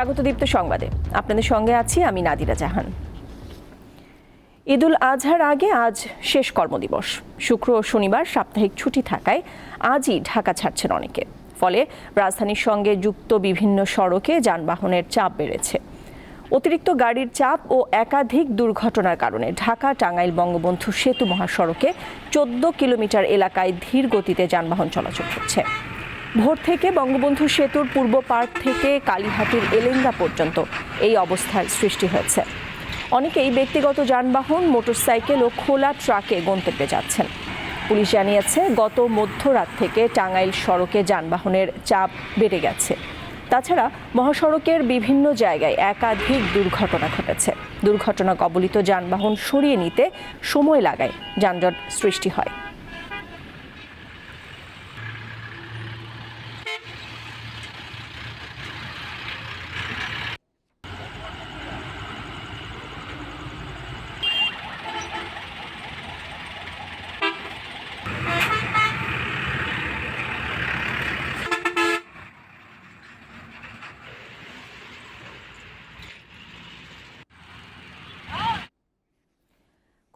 স্বাগত দীপ্ত সংবাদে। আপনাদের সঙ্গে আছি আমি নাদিরা জাহান। ঈদুল আজহার আগে আজ শেষ কর্মদিবস। শুক্র ও শনিবার সাপ্তাহিক ছুটি থাকায় আজই ঢাকা ছাড়ছেন অনেকে। ফলে রাজধানীর সঙ্গে যুক্ত বিভিন্ন সড়কে যানবাহনের চাপ বেড়েছে। অতিরিক্ত গাড়ির চাপ ও একাধিক দুর্ঘটনার কারণে ঢাকা টাঙ্গাইল বঙ্গবন্ধু সেতু মহাসড়কে চোদ্দ কিলোমিটার এলাকায় ধীর গতিতে যানবাহন চলাচল করছে। ভোর থেকে বঙ্গবন্ধু সেতুর পূর্ব পার্ক থেকে কালীহাটির এলেঙ্গা পর্যন্ত এই অবস্থার সৃষ্টি হয়েছে। অনেকেই ব্যক্তিগত যানবাহন, মোটরসাইকেল ও খোলা ট্রাকে গন্তব্যে যাচ্ছেন। পুলিশ জানিয়েছে, গত মধ্যরাত থেকে টাঙ্গাইল সড়কে যানবাহনের চাপ বেড়ে গেছে। তাছাড়া মহাসড়কের বিভিন্ন জায়গায় একাধিক দুর্ঘটনা ঘটেছে। দুর্ঘটনা কবলিত যানবাহন সরিয়ে নিতে সময় লাগায়, যানজট সৃষ্টি হয়।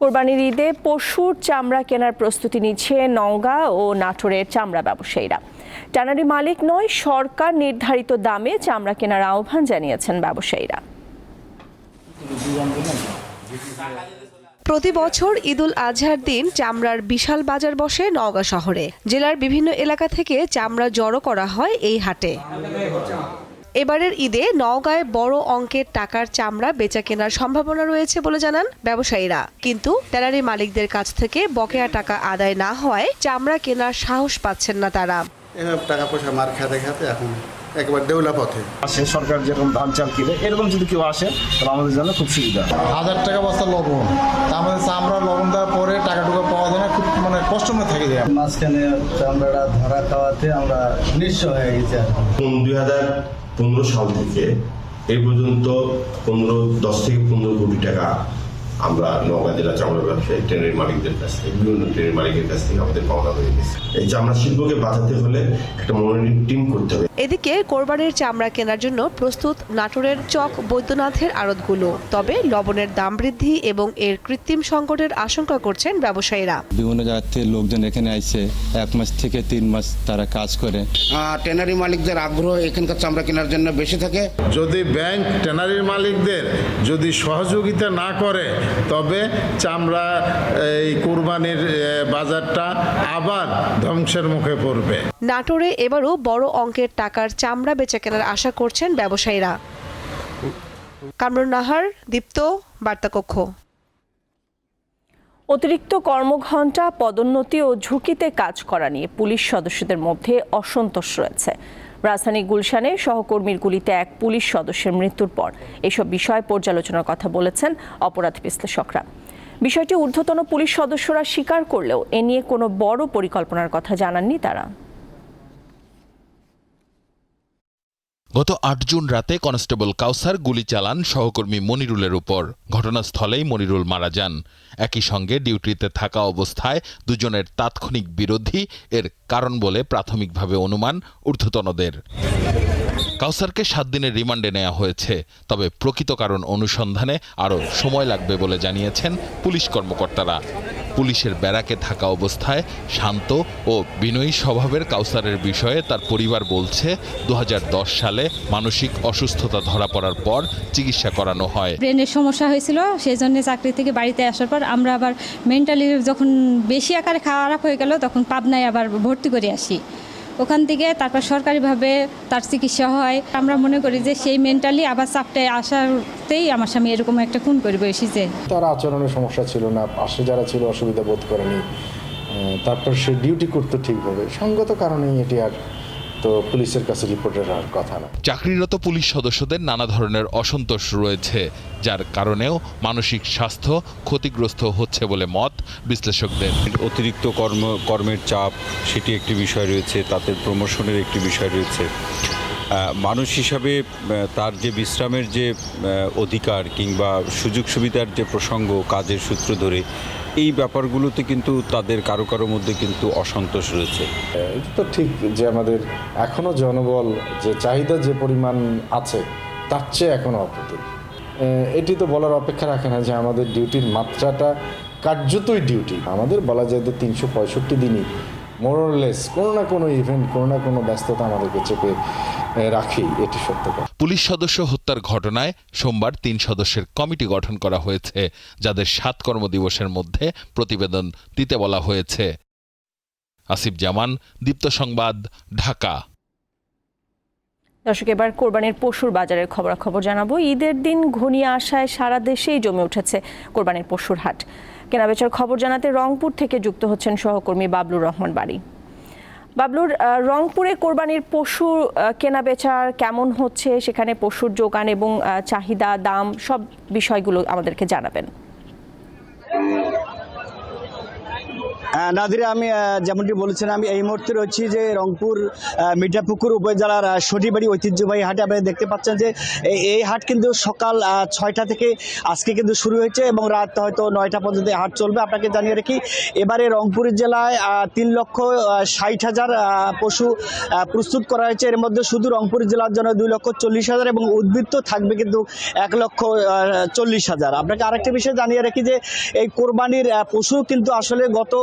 কোরবানির ঈদে পশুর চামড়া কেনার প্রস্তুতি নিচ্ছে নওগাঁ ও নাটোরের চামড়া ব্যবসায়ীরা। ট্যানারি মালিক নয়, সরকার নির্ধারিত দামে চামড়া কেনার আহ্বান জানিয়েছেন ব্যবসায়ীরা। প্রতি বছর ঈদুল আজহার দিন চামড়ার বিশাল বাজার বসে নওগাঁ শহরে। জেলার বিভিন্ন এলাকা থেকে চামড়া জড়ো করা হয় এই হাটে। এবারের ঈদে নওগাঁয় বড় অঙ্কের টাকার চামড়া বেচা কেনার সম্ভাবনা রয়েছে বলে জানান ব্যবসায়ীরা। কিন্তু ট্যানারি মালিকদের কাছ থেকে বকেয়া টাকা আদায় না হওয়ায় চামড়া কেনার সাহস পাচ্ছেন না তারা। টাকা পয়সা মার খেতে খেতে এখন একবার দেউলা পথে। আসে সরকার যেরকম ধান চাল কিনে এরকম যদি কেউ আসে তাহলে আমাদের জন্য খুব সুবিধা। হাজার টাকা বস্তা লবণ। আমাদের চামড়া লবণ দেওয়ার পরে টাকা টুকা পাওয়া যায় না খুব মানে কষ্ট মনে থেকে যায় মাঝখানে চামড়াটা ধরা খাওয়াতে আমরা নিঃস্ব হয়ে গেছি দুই হাজার পনেরো সাল থেকে এই পর্যন্ত পনেরো দশ থেকে পনেরো কোটি টাকা আমরা নওগাঁ জেলা চামড়া ব্যবসায়ী ট্রেনের মালিকদের কাছ থেকে বিভিন্ন ট্রেনের মালিকের কাছ থেকে আমাদের পাওনা হয়ে গেছে। এই চামড়া শিল্পকে বাঁচাতে হলে একটা মনোনীত টিম করতে হবে। এদিকে কোরবানির চামড়া কেনার জন্য প্রস্তুত নাটোরের চক বৈদ্যনাথের আড়তগুলো তবে লবণের দাম বৃদ্ধি এবং এর কৃত্রিম সংকটের আশঙ্কা করছেন ব্যবসায়ীরা। বিভিন্ন জায়গা থেকে লোকজন এখানে আইছে এক মাস থেকে তিন মাস তারা কাজ করে। ট্যানারি মালিকদের আগ্রহ এখানকার চামড়া কেনার জন্য বেশি থাকে। যদি ব্যাংক ট্যানারির মালিকদের যদি সহযোগিতা না করে তবে চামড়া এই কোরবানির বাজারটা আবার ধ্বংসের মুখে পড়বে। নাটোরে এবারও বড় অঙ্কের টাকার চামড়া বেচা কেনার আশা করছেন ব্যবসায়ীরা। কামরুন নাহার দীপ্ত বার্তাকক্ষ। অতিরিক্ত কর্মঘণ্টা পদোন্নতি ও ঝুঁকিতে কাজ করা নিয়ে পুলিশ সদস্যদের মধ্যে অসন্তোষ রয়েছে। রাজধানী গুলশানে সহকর্মীর গুলিতে এক পুলিশ সদস্যের মৃত্যুর পর এসব বিষয় পর্যালোচনার কথা বলেছেন অপরাধ বিশ্লেষকরা। বিষয়টি ঊর্ধ্বতন পুলিশ সদস্যরা স্বীকার করলেও এ নিয়ে কোনো বড় পরিকল্পনার কথা জানাননি তারা। গত আট জুন রাতে কনস্টেবল কাউসার গুলি চালান সহকর্মী মনিরুলের উপর। ঘটনাস্থলেই মনিরুল মারা যান। একই সঙ্গে ডিউটিতে থাকা অবস্থায় দুজনের তাৎক্ষণিক বিরোধী, এর কারণ বলে প্রাথমিকভাবে অনুমান ঊর্ধ্বতনদের। কাউসারকে সাত দিনের রিমান্ডে নেওয়া হয়েছে। তবে প্রকৃত কারণ অনুসন্ধানে আরও সময় লাগবে বলে জানিয়েছেন পুলিশ কর্মকর্তারা। পুলিশের ব্যারাকে থাকা অবস্থায় শান্ত ও বিনয়ী স্বভাবের কাউসারের বিষয়ে তার পরিবার বলছে দু হাজার দশ সালে মানসিক অসুস্থতা ধরা পড়ার পর চিকিৎসা করানো হয়। ব্রেনের সমস্যা হয়েছিল সেই জন্য চাকরি থেকে বাড়িতে আসার পর আমরা আবার মেন্টালি যখন বেশি আকারে খারাপ হয়ে গেল, তখন পাবনায় আবার ভর্তি করে আসি। ওখান থেকে তারপর সরকারিভাবে তার চিকিৎসা হয়। আমরা মনে করি যে সেই মেন্টালি আবার চাপটায় আসাতেই আমার স্বামী এরকম একটা খুন করে বসেছে। তার আচরণের সমস্যা ছিল না, পাশে যারা ছিল অসুবিধা বোধ করেনি তারপর সে ডিউটি করতো ঠিকভাবে। সঙ্গত কারণেই এটি আর তো পুলিশের কাছে রিপোর্ট কথা না। চাকরিরত পুলিশ সদস্যদের নানা ধরনের অসন্তোষ রয়েছে যার কারণেও মানসিক স্বাস্থ্য ক্ষতিগ্রস্ত হচ্ছে বলে মত বিশ্লেষকদের। অতিরিক্ত কর্ম কর্মের চাপ সেটি একটি বিষয় রয়েছে তাদের প্রমোশনের একটি বিষয় রয়েছে। মানুষ হিসাবে তার যে বিশ্রামের যে অধিকার কিংবা সুযোগ সুবিধার যে প্রসঙ্গ, কাজের সূত্র ধরে, এই ব্যাপারগুলোতে কিন্তু তাদের কারও কারও মধ্যে কিন্তু অসন্তোষ রয়েছে। এটা তো ঠিক যে আমাদের এখনও জনবল যে চাহিদা যে পরিমাণ আছে, তার চেয়ে এখনও অপ্রতুল। এটি তো বলার অপেক্ষা রাখে না যে আমাদের ডিউটির মাত্রাটা কার্যতই ডিউটি। আমাদের বলা যায় যে তিনশো পঁয়ষট্টি দিনই মোরলেস কোনো না কোনো ইভেন্ট কোনো না কোনো ব্যস্ততা আমাদেরকে চেপে রাখেই এটি সত্য কথা। পুলিশ সদস্য হত্যার ঘটনায় সোমবার তিন সদস্যের কমিটি গঠন করা হয়েছে যাদের সাত কর্মদিবসের মধ্যে প্রতিবেদন দিতে বলা হয়েছে। আসিফ জামান দীপ্ত সংবাদ ঢাকা। দর্শক এবার কোরবানির পশুর বাজারের খবরাখবর জানাব। ঈদের দিন ঘনিয়ে আসায় সারা দেশেই জমে উঠেছে কোরবানির পশুর হাট। কেনাবেচার খবর জানাতে রংপুর থেকে যুক্ত হচ্ছেন সহকর্মী বাবলুর রহমান বাড়ি। বাবলুর রংপুরে কোরবানির পশু কেনাবেচার কেমন হচ্ছে? সেখানে পশুর যোগান এবং চাহিদা, দাম সব বিষয়গুলো আমাদেরকে জানাবেন। নাদিরা, আমি যেমনটি বলেছেন, আমি এই মুহূর্তে রয়েছি যে রংপুর মিঠাপুকুর উপজেলার সটিবাড়ি ঐতিহ্যবাহী হাটে আপনি দেখতে পাচ্ছেন যে এই- হাট কিন্তু সকাল ছয়টা থেকে আজকে কিন্তু শুরু হয়েছে এবং রাত হয়তো নয়টা পর্যন্ত হাট চলবে। আপনাকে জানিয়ে রাখি, এবারে রংপুর জেলায় তিন লক্ষ ষাট হাজার পশু প্রস্তুত করা হয়েছে। এর মধ্যে শুধু রংপুর জেলার জন্য দুই লক্ষ চল্লিশ হাজার এবং উদ্বৃত্ত থাকবে কিন্তু এক লক্ষ চল্লিশ হাজার। আপনাকে আরেকটা বিষয় জানিয়ে রাখি যে এই কোরবানির পশু কিন্তু আসলে গত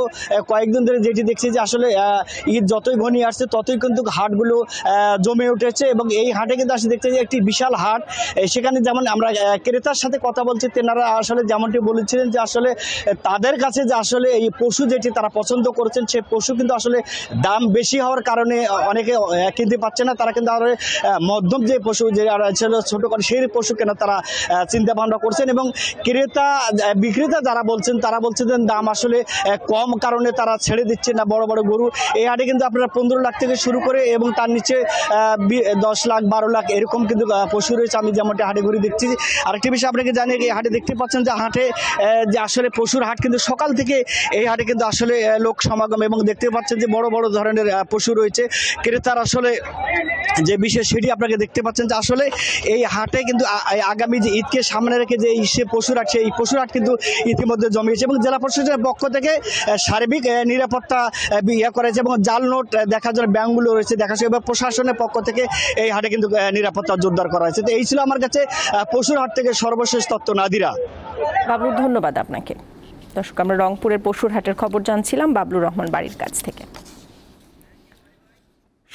কয়েকদিন ধরে যেটি দেখছি যে আসলে ঈদ যতই ঘনিয়ে আসছে, ততই কিন্তু হাটগুলো জমে উঠেছে এবং এই হাটে কিন্তু আসলে দেখতে যে একটি বিশাল হাট। সেখানে যেমন আমরা ক্রেতার সাথে কথা বলছি, তেনারা আসলে যেমনটি বলেছিলেন যে আসলে তাদের কাছে যে আসলে এই পশু যেটি তারা পছন্দ করেছেন, সে পশু কিন্তু আসলে দাম বেশি হওয়ার কারণে অনেকে কিনতে পারছে না। তারা কিন্তু আর মধ্যম যে পশু যে ছিল ছোটো করে সেই পশু কেনা তারা চিন্তা ভাবনা করছেন এবং ক্রেতা বিক্রেতা যারা বলছেন, তারা বলছেন দাম আসলে কম কারণে তারা ছেড়ে দিচ্ছে না বড় বড় গরু। এই হাটে কিন্তু আপনারা পনেরো লাখ থেকে শুরু করে এবং তার নিচে দশ লাখ, বারো লাখ এরকম কিন্তু পশু রয়েছে। আমি যেমনটি হাটে ঘুরে দেখছি। আরেকটি বিষয় আপনাকে জানিয়ে এই হাটে দেখতে পাচ্ছেন যে হাটে যে আসলে পশুর হাট কিন্তু সকাল থেকে এই হাটে কিন্তু আসলে লোক সমাগম এবং দেখতে পাচ্ছেন যে বড় বড় ধরনের পশু রয়েছে। ক্রেতার আসলে যে বিশেষ সেটি আপনাকে দেখতে পাচ্ছেন যে আসলে এই হাটে কিন্তু আগামী যে ঈদকে সামনে রেখে যে সে পশুর হাট, সেই পশুর হাট কিন্তু ইতিমধ্যে জমিয়েছে এবং জেলা প্রশাসনের পক্ষ থেকে সার্বিক নিরাপত্তা ইয়ে করেছে এবং জাল নোট দেখার জন্য ব্যাংকগুলো রয়েছে দেখা এবং প্রশাসনের পক্ষ থেকে এই হাটে কিন্তু নিরাপত্তা জোরদার করা হয়েছে। তো এই ছিল আমার কাছে পশুর হাট থেকে সর্বশেষ তত্ত্ব নাদিরা। বাবলুর ধন্যবাদ আপনাকে। দর্শক, আমরা রংপুরের পশুর হাটের খবর জানছিলাম বাবলুর রহমান বাড়ির কাছ থেকে।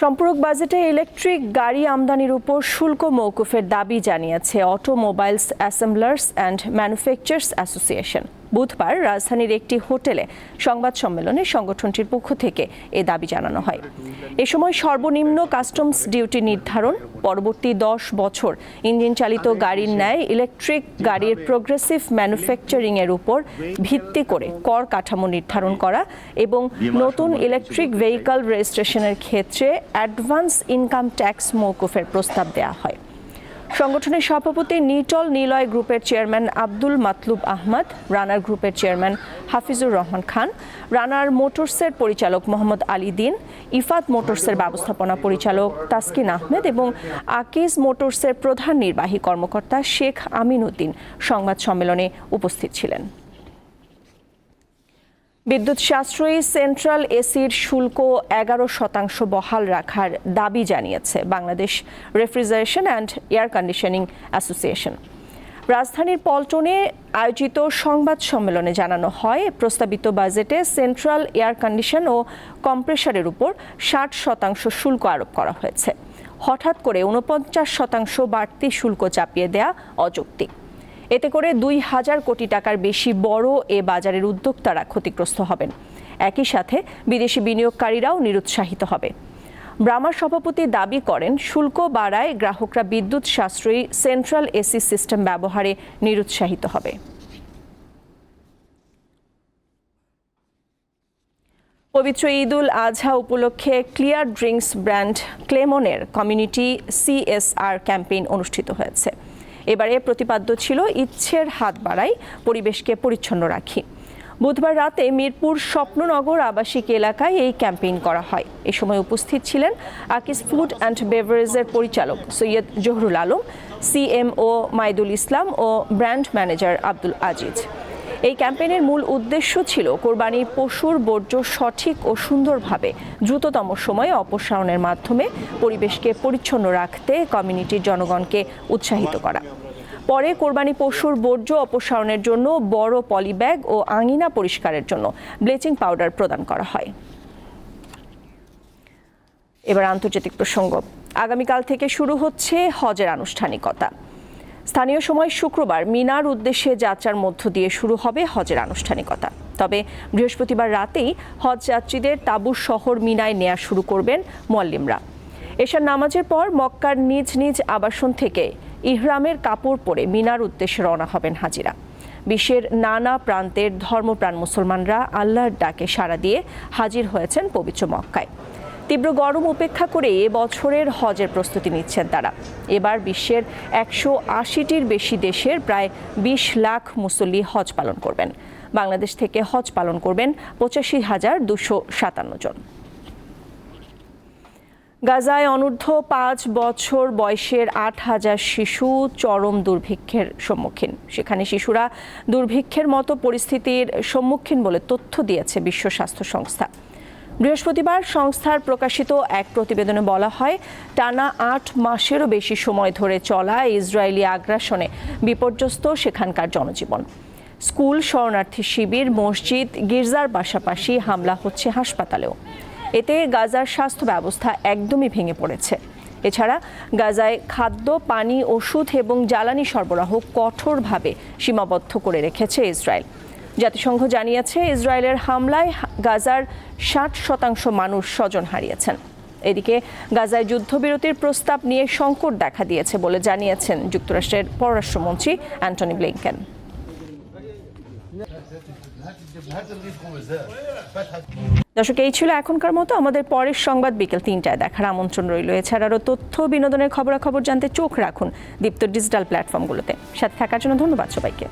সম্পূরক বাজেটে ইলেকট্রিক গাড়ি আমদানির উপর শুল্ক মৌকুফের দাবি জানিয়েছে automobiles assemblers and manufacturers association. বুধবার রাজধানীর একটি হোটেলে সংবাদ সম্মেলনে সংগঠনটির পক্ষ থেকে এ দাবি জানানো হয়। এ সময় সর্বনিম্ন কাস্টমস ডিউটি নির্ধারণ, পরবর্তী দশ বছর ইঞ্জিন চালিত গাড়ির ন্যায় ইলেকট্রিক গাড়ির প্রোগ্রেসিভ ম্যানুফ্যাকচারিং এর উপর ভিত্তি করে কর কাঠামো নির্ধারণ করা এবং নতুন ইলেকট্রিক ভেহিকল রেজিস্ট্রেশনের ক্ষেত্রে অ্যাডভান্স ইনকাম ট্যাক্স মৌকুফের প্রস্তাব দেওয়া হয়। সংগঠনের সভাপতি নিটল নিলয় গ্রুপের চেয়ারম্যান আব্দুল মাতলুব আহমদ, রানার গ্রুপের চেয়ারম্যান হাফিজুর রহমান খান, রানার মোটরসের পরিচালক মোহাম্মদ আলী দিন, ইফাত মোটরসের ব্যবস্থাপনা পরিচালক তাসকিন আহমেদ এবং আকিজ মোটরসের প্রধান নির্বাহী কর্মকর্তা শেখ আমিন উদ্দিন সংবাদ সম্মেলনে উপস্থিত ছিলেন। বিদ্যুৎ সাশ্রয়ী সেন্ট্রাল এসির শুল্ক এগারো শতাংশ বহাল রাখার দাবি জানিয়েছে Bangladesh refrigeration and air conditioning association. রাজধানীর পল্টনে আয়োজিত সংবাদ সম্মেলনে জানানো হয়, প্রস্তাবিত বাজেটে সেন্ট্রাল এয়ার কন্ডিশন ও কম্প্রেসারের উপর ষাট শতাংশ শুল্ক আরোপ করা হয়েছে। হঠাৎ করে উনপঞ্চাশ শতাংশ বাড়তি শুল্ক চাপিয়ে দেয়া অযৌক্তিক। এতে করে দুই হাজার কোটি টাকার বেশি বড় এ বাজারের উদ্যোক্তারা ক্ষতিগ্রস্ত হবেন। একই সাথে বিদেশি বিনিয়োগকারীরাও নিরুৎসাহিত হবে। ব্রামার সভাপতি দাবি করেন, শুল্ক বাড়ায় গ্রাহকরা বিদ্যুৎ সাশ্রয়ী সেন্ট্রাল এসি সিস্টেম ব্যবহারে নিরুৎসাহিত হবে। পবিত্র ঈদ উল আজহা উপলক্ষে ক্লিয়ার ড্রিঙ্কস ব্র্যান্ড ক্লেমনের কমিউনিটি সিএসআর ক্যাম্পেইন অনুষ্ঠিত হয়েছে। এবারে প্রতিপাদ্য ছিল ইচ্ছের হাত বাড়াই, পরিবেশকে পরিচ্ছন্ন রাখি। বুধবার রাতে মিরপুর স্বপ্ননগর আবাসিক এলাকায় এই ক্যাম্পেইন করা হয়। এ সময় উপস্থিত ছিলেন আকিস ফুড অ্যান্ড বেভারেজের পরিচালক সৈয়দ জহরুল আলম, সিএমও মাইদুল ইসলাম ও ব্র্যান্ড ম্যানেজার আব্দুল আজিজ। এই ক্যাম্পেইনের মূল উদ্দেশ্য ছিল কোরবানি পশুর বর্জ্য সঠিক ও সুন্দরভাবে দ্রুততম সময়ে অপসারণের মাধ্যমে পরিবেশকে পরিচ্ছন্ন রাখতে কমিউনিটির জনগণকে উৎসাহিত করা। পরে কোরবানি পশুর বর্জ্য অপসারণের জন্য বড় পলিব্যাগ ও আঙিনা পরিষ্কারের জন্য ব্লিচিং পাউডার প্রদান করা হয়। এবার আন্তর্জাতিক প্রসঙ্গ। আগামীকাল থেকে শুরু হচ্ছে হজের আনুষ্ঠানিকতা। স্থানীয় সময় শুক্রবার মিনার উদ্দেশ্যে যাত্রার মধ্য দিয়ে শুরু হবে হজের আনুষ্ঠানিকতা। তবে বৃহস্পতিবার রাতেই হজ যাত্রীদের তাবুর শহর মিনায় নেয়া শুরু করবেন মোয়াল্লিমরা। এশার নামাজের পর মক্কার নিজ নিজ আবাসন থেকে ইহরামের কাপড় পরে মিনার উদ্দেশ্যে রওনা হবেন হাজিরা। বিশ্বের নানা প্রান্তের ধর্মপ্রাণ মুসলমানরা আল্লাহর ডাকে সাড়া দিয়ে হাজির হয়েছেন পবিত্র মক্কায়। তীব্র গরম উপেক্ষা করে এ বছরের হজের প্রস্তুতি নিচ্ছেন তারা। এবার বিশ্বের একশো আশিটির বেশি দেশের প্রায় বিশ লাখ মুসল্লি হজ পালন করবেন। বাংলাদেশ থেকে হজ পালন করবেন পঁচাশি হাজার দুশো সাতান্ন জন। গাজায় অনূর্ধ্ব পাঁচ বছর বয়সের আট হাজার শিশু চরম দুর্ভিক্ষের সম্মুখীন। সেখানে শিশুরা দুর্ভিক্ষের মতো পরিস্থিতির সম্মুখীন বলে তথ্য দিয়েছে বিশ্ব স্বাস্থ্য সংস্থা। বৃহস্পতিবার সংস্থার প্রকাশিত এক প্রতিবেদনে বলা হয়, টানা আট মাসেরও বেশি সময় ধরে চলা ইসরায়েলি আগ্রাসনে বিপর্যস্ত সেখানকার জনজীবন। স্কুল শরণার্থী শিবির, মসজিদ, গির্জার পাশাপাশি হামলা হচ্ছে হাসপাতালেও। এতে গাজার স্বাস্থ্য ব্যবস্থা একদমই ভেঙে পড়েছে। এছাড়া গাজায় খাদ্য, পানি, ওষুধ এবং জ্বালানি সরবরাহ কঠোরভাবে সীমাবদ্ধ করে রেখেছে ইসরায়েল। জাতিসংঘ জানিয়েছে, ইসরায়েলের হামলায় গাজার ষাট শতাংশ মানুষ স্বজন হারিয়েছেন। এদিকে গাজায় যুদ্ধবিরতির প্রস্তাব নিয়ে সংকট দেখা দিয়েছে বলে জানিয়েছেন যুক্তরাষ্ট্রের পররাষ্ট্রমন্ত্রী অ্যান্টনি ব্লিংকেন। দর্শক, এই ছিল এখনকার মতো। আমাদের পরের সংবাদ বিকেল তিনটায় দেখার আমন্ত্রণ রইল। এছাড়া আরও তথ্য, বিনোদনের খবরাখবর জানতে চোখ রাখুন দীপ্ত ডিজিটাল প্ল্যাটফর্মগুলোতে। সাথে থাকার জন্য ধন্যবাদ সবাইকে।